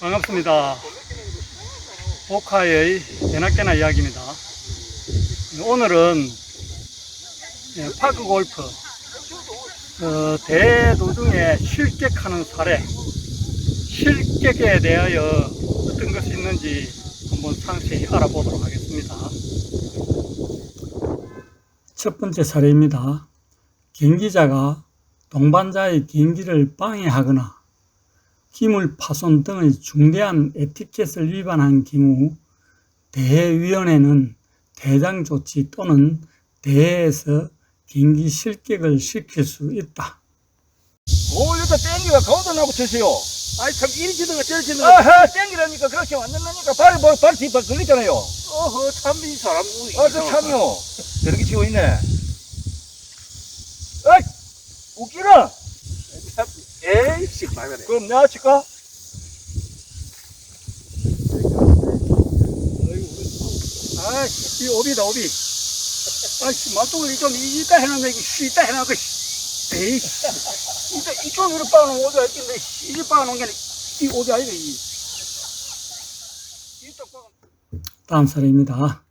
반갑습니다. 복화의 대낮게나 이야기입니다. 오늘은 예, 파크 골프 어, 대도중에 실격하는 사례, 실격에 대하여 어떤 것이 있는지 한번 상세히 알아보도록 하겠습니다. 첫 번째 사례입니다. 경기자가 동반자의 경기를 방해하거나 기물 파손 등의 중대한 에티켓을 위반한 경우 대회위원회는 대장 조치 또는 대회에서 경기 실격을 시킬 수 있다. 오, 이거 땡기가 가운데 나고 치세요. 아이 참 이리 지도가 저리 지도 아하, 땡기라니까 그렇게 된다니까. 발이, 뭐, 발 뒷발 걸리잖아요. 어허 참 이 사람 아, 저 참요. 저렇게 치고 있네. 아이, 웃기나? 에이씨 말하네 그럼 내가 칠까? 아이씨, 이 오비다, 오비. 아이씨, 말뚝을 좀 이따 거, 이거 쉬다 해놓은 거, 씨. 에이씨. 이따 이쪽으로 빠놓은 오비가 있는데, 이리 빠놓은 게, 이 오비 아니가, 이. 다음 사례입니다.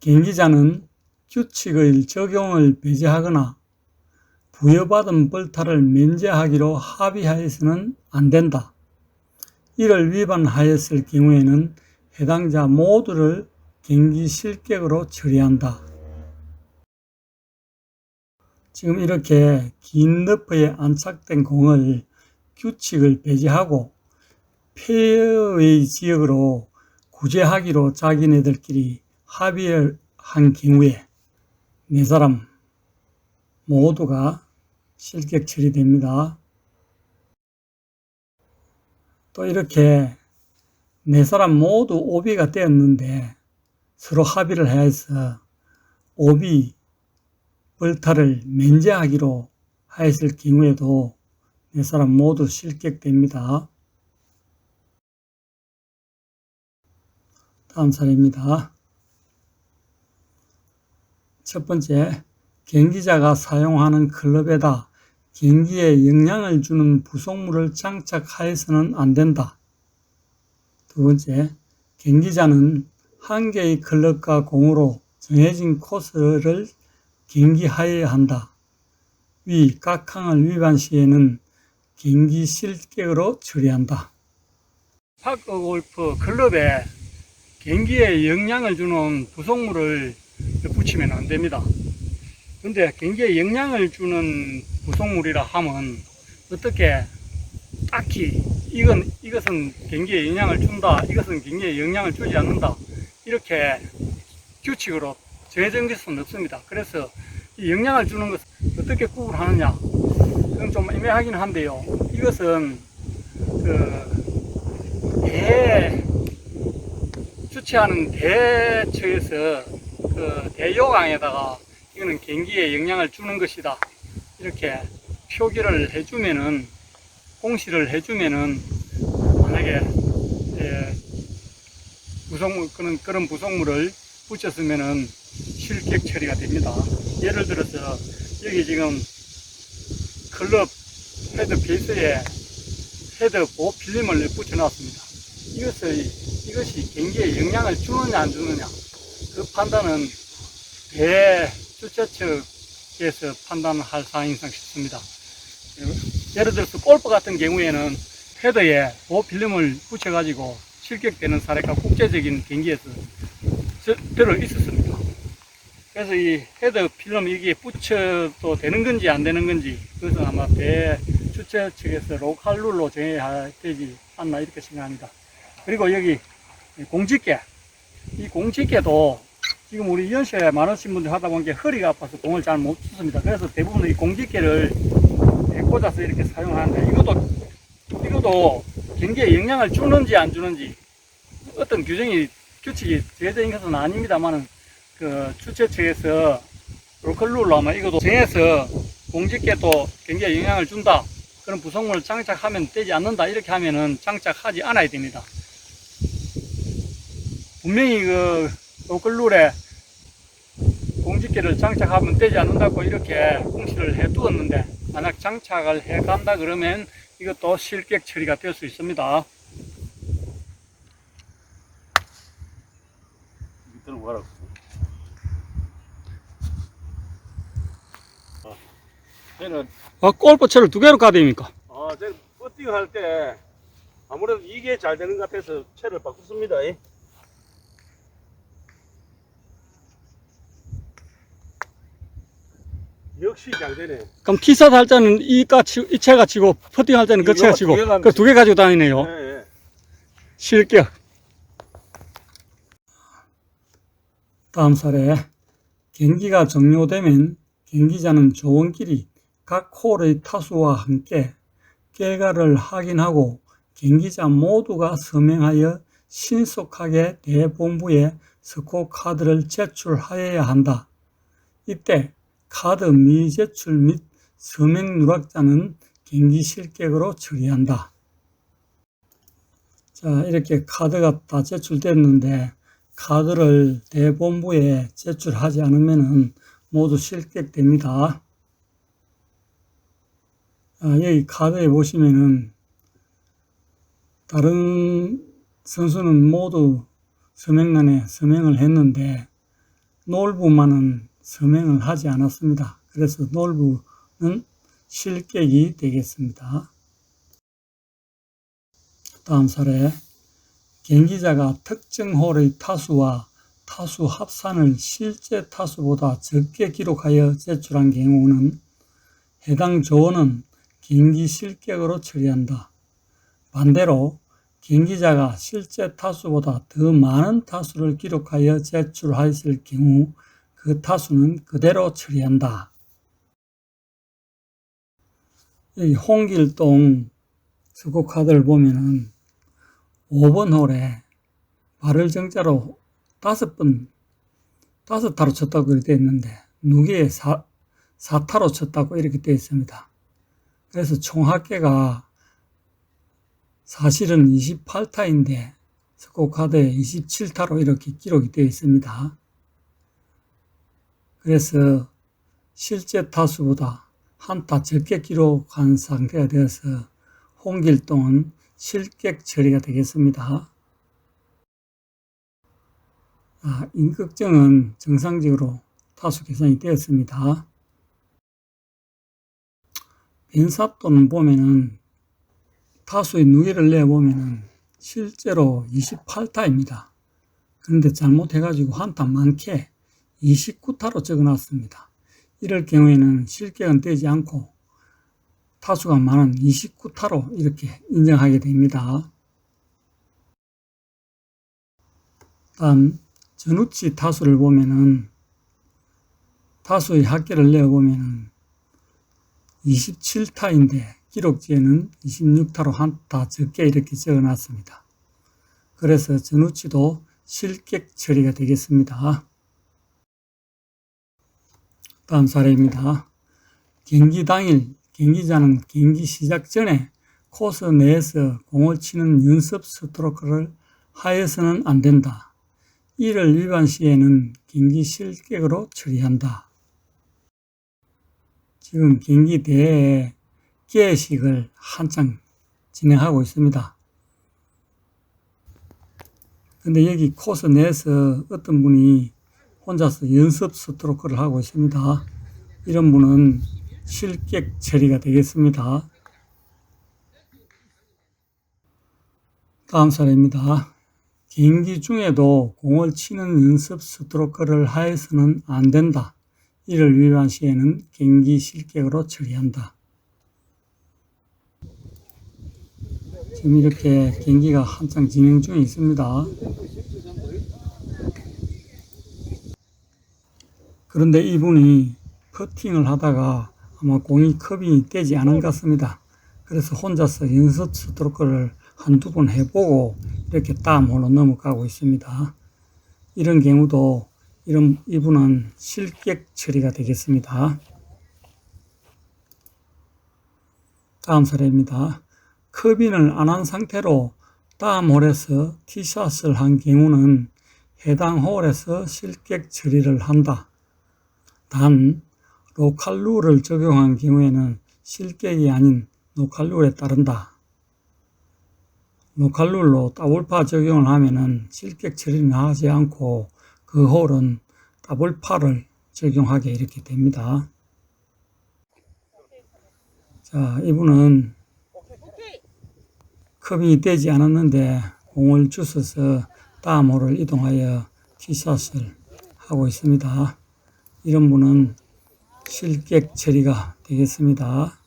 경기자는 규칙의 적용을 배제하거나 부여받은 벌타를 면제하기로 합의하여서는 안 된다. 이를 위반하였을 경우에는 해당자 모두를 경기 실격으로 처리한다. 지금 이렇게 긴 너프에 안착된 공을 규칙을 배제하고 폐허의 지역으로 구제하기로 자기네들끼리 합의를 한 경우에 네 사람 모두가 실격 처리됩니다. 또 이렇게 네 사람 모두 오비가 되었는데 서로 합의를 해서 오비 벌타를 면제하기로 하였을 경우에도 네 사람 모두 실격됩니다. 다음 사례입니다. 첫 번째, 경기자가 사용하는 클럽에다 경기에 영향을 주는 부속물을 장착하여서는 안 된다. 두 번째, 경기자는 한 개의 클럽과 공으로 정해진 코스를 경기하여야 한다. 위 각 항을 위반 시에는 경기 실격으로 처리한다. 파크 골프 클럽에 경기에 영향을 주는 부속물을 붙이면 안 됩니다. 근데 경기에 영향을 주는 부속물이라 하면 어떻게 딱히 이건 이것은 경기에 영향을 준다, 이것은 경기에 영향을 주지 않는다 이렇게 규칙으로 정해진 것은 없습니다. 그래서 이 영향을 주는 것을 어떻게 구분하느냐 그건 좀 애매하긴 한데요. 이것은 그 대 주최하는 대처에서 그 대요강에다가 이거는 경기에 영향을 주는 것이다. 이렇게 표기를 해주면은 공시를 해주면은 만약에 예, 부속물 그런 그런 부속물을 붙였으면은 실격 처리가 됩니다. 예를 들어서 여기 지금 클럽 헤드 베이스에 헤드 보호 필름을 붙여놨습니다. 이것을 이것이 경기에 영향을 주느냐 안 주느냐 그 판단은 대 주최 측에서 판단할 사항이상 싶습니다. 예를 들어서 골프 같은 경우에는 헤더에 보호 필름을 붙여가지고 실격되는 사례가 국제적인 경기에서 저- 들어 있었습니다. 그래서 이 헤더 필름 이게 붙여도 되는 건지 안 되는 건지 그것은 아마 대 주최 측에서 로컬 룰로 정해야 되지 않나 이렇게 생각합니다. 그리고 여기 공직계 이 공직계도 지금 우리 연세 많으신 분들 하다 보니까 허리가 아파서 공을 잘 못 쳤습니다. 그래서 대부분 이 공직계를 꽂아서 이렇게 사용하는데 이것도 이것도 경기에 영향을 주는지 안 주는지 어떤 규정이 규칙이 있는 것은 아닙니다만은 그 주최 측에서 로컬룰로 아마 이것도 정해서 공직계도 경기에 영향을 준다 그런 부속물을 장착하면 되지 않는다 이렇게 하면은 장착하지 않아야 됩니다. 분명히 그 또글루에 공직기를 장착하면 되지 않는다고 이렇게 공시를 해 두었는데 만약 장착을 해 간다 그러면 이것도 실격 처리가 될 수 있습니다. 들고 가라고. 얘는 아, 어, 골프채를 두 개로 까야 됩니까? 아, 제가 버팅 할때 아무래도 이게 잘 되는 것 같아서 채를 바꿨습니다. 역시 잘 되네. 그럼 티샷 할 때는 이 까, 치, 이 채가 치고, 퍼팅 할 때는 그 이거 채가 치고, 그 두 개 가지고 다니네요. 예, 예. 실격. 다음 사례. 경기가 종료되면 경기자는 조원끼리 각 홀의 타수와 함께 결과를 확인하고 경기자 모두가 서명하여 신속하게 대본부에 스코어 카드를 제출하여야 한다. 이때 카드 미제출 및 서명 누락자는 경기 실격으로 처리한다. 자, 이렇게 카드가 다 제출됐는데 카드를 대본부에 제출하지 않으면은 모두 실격됩니다. 아, 여기 카드에 보시면은 다른 선수는 모두 서명란에 서명을 했는데 놀부만은 서명을 하지 않았습니다. 그래서 놀부는 실격이 되겠습니다. 다음 사례. 경기자가 특정 홀의 타수와 타수 합산을 실제 타수보다 적게 기록하여 제출한 경우는 해당 조원은 경기 실격으로 처리한다. 반대로 경기자가 실제 타수보다 더 많은 타수를 기록하여 제출하였을 경우 그 타수는 그대로 처리한다. 여기 홍길동 스코 카드를 보면은 5번 홀에 발을 정자로 다섯 번, 다섯 타로 쳤다고 그렇게 되어 있는데, 누기에 사, 4타로 쳤다고 이렇게 되어 있습니다. 그래서 총 합계가 사실은 28타인데, 스코카드에 27타로 이렇게 기록이 되어 있습니다. 그래서 실제 타수보다 한타 적게 기록한 상태가 되어서 홍길동은 실격 처리가 되겠습니다. 아, 임꺽정은 정상적으로 타수 계산이 되었습니다. 벤사또는 보면은 타수의 누계를 내보면은 실제로 28타입니다. 그런데 잘못해가지고 한타 많게 29타로 적어놨습니다. 이럴 경우에는 실격은 되지 않고 타수가 많은 29타로 이렇게 인정하게 됩니다. 다음 전우치 타수를 보면은 타수의 합계를 내어보면은 27타인데 기록지에는 26타로 한 타 적게 이렇게 적어놨습니다. 그래서 전우치도 실격 처리가 되겠습니다. 다음 사례입니다. 경기 당일 경기자는 경기 시작 전에 코스 내에서 공을 치는 연습 스트로크를 하여서는 안 된다. 이를 위반 시에는 경기 실격으로 처리한다. 지금 경기 대회 개식을 한창 진행하고 있습니다. 근데 여기 코스 내에서 어떤 분이 혼자서 연습 스트로크를 하고 있습니다. 이런 분은 실격 처리가 되겠습니다. 다음 사례입니다. 경기 중에도 공을 치는 연습 스트로크를 하여서는 안 된다. 이를 위반 시에는 경기 실격으로 처리한다. 지금 이렇게 경기가 한창 진행 중에 있습니다. 그런데 이분이 퍼팅을 하다가 아마 공이 컵이 되지 않은 것 같습니다. 그래서 혼자서 연습 스트로크를 한두 번 해보고 이렇게 홀로 넘어가고 있습니다. 이런 경우도 이런 이분은 실격 처리가 되겠습니다. 다음 사례입니다. 커빙을 안 한 상태로 다음 홀에서 티샷을 한 경우는 해당 홀에서 실격 처리를 한다. 단 로컬 룰을 적용한 경우에는 실격이 아닌 로컬 룰에 따른다. 로컬 룰로 더블파 적용을 하면은 실격 처리는 하지 않고 그 홀은 더블 파를 적용하게 이렇게 됩니다. 자, 이분은 컵이 되지 않았는데 공을 주워서 다음 홀을 이동하여 티샷을 하고 있습니다. 이런 분은 실객 처리가 되겠습니다.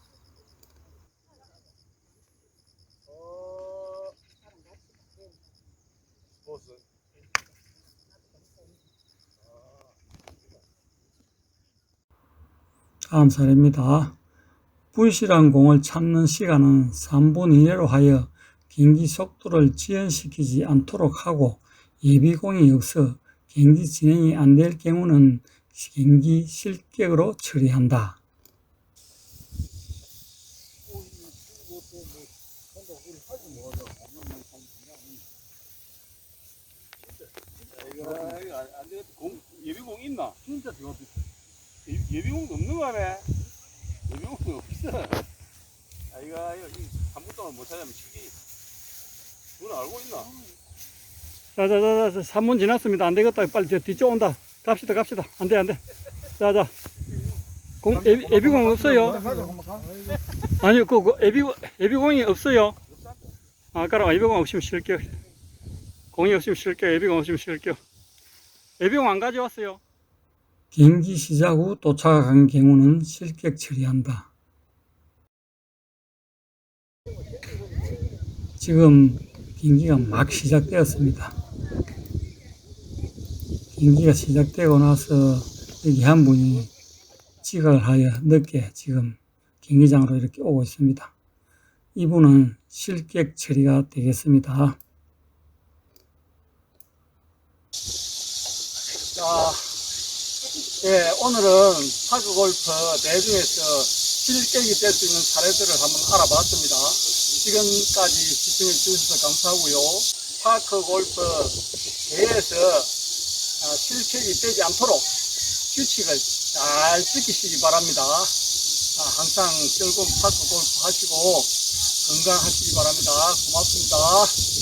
다음 사례입니다. 불실한 공을 찾는 시간은 3분 이내로 하여 경기 속도를 지연시키지 않도록 하고 예비공이 없어 경기 진행이 안 될 경우는 경기 실격으로 처리한다. 이거 안 되겠다. 공, 예비공 있나? 진짜 저거 예- 예비공도 없는 거네. 예비공도 없어. 아이가 이거 이 3분 동안 못 찾으면 치기. 그건 알고 있나? 자, 자, 자, 자, 3분 지났습니다. 안 되겠다. 빨리 저 뒤쪽 온다. 갑시다, 갑시다. 안 돼, 안 돼. 자, 자. 공, 예비공 없어요. 아니요, 그, 그 예비, 예비공이 없어요. 아, 까라, 예비공 없으면 실격. 공이 없으면 실격, 예비공 없으면 실격. 예비공 안 가져왔어요. 경기 시작 후 도착한 경우는 실격 처리한다. 지금 경기가 막 시작되었습니다. 경기가 시작되고 나서 여기 한 분이 지각을 하여 늦게 지금 경기장으로 이렇게 오고 있습니다. 이분은 실격 처리가 되겠습니다. 자, 예, 오늘은 파크 골프 대중에서 실격이 될 수 있는 사례들을 한번 알아봤습니다. 지금까지 시청해 주셔서 감사하고요. 파크 골프 대회에서 아, 실격이 되지 않도록 규칙을 잘 지키시기 바랍니다. 아, 항상 즐거운 파크 골프 하시고 건강하시기 바랍니다. 고맙습니다.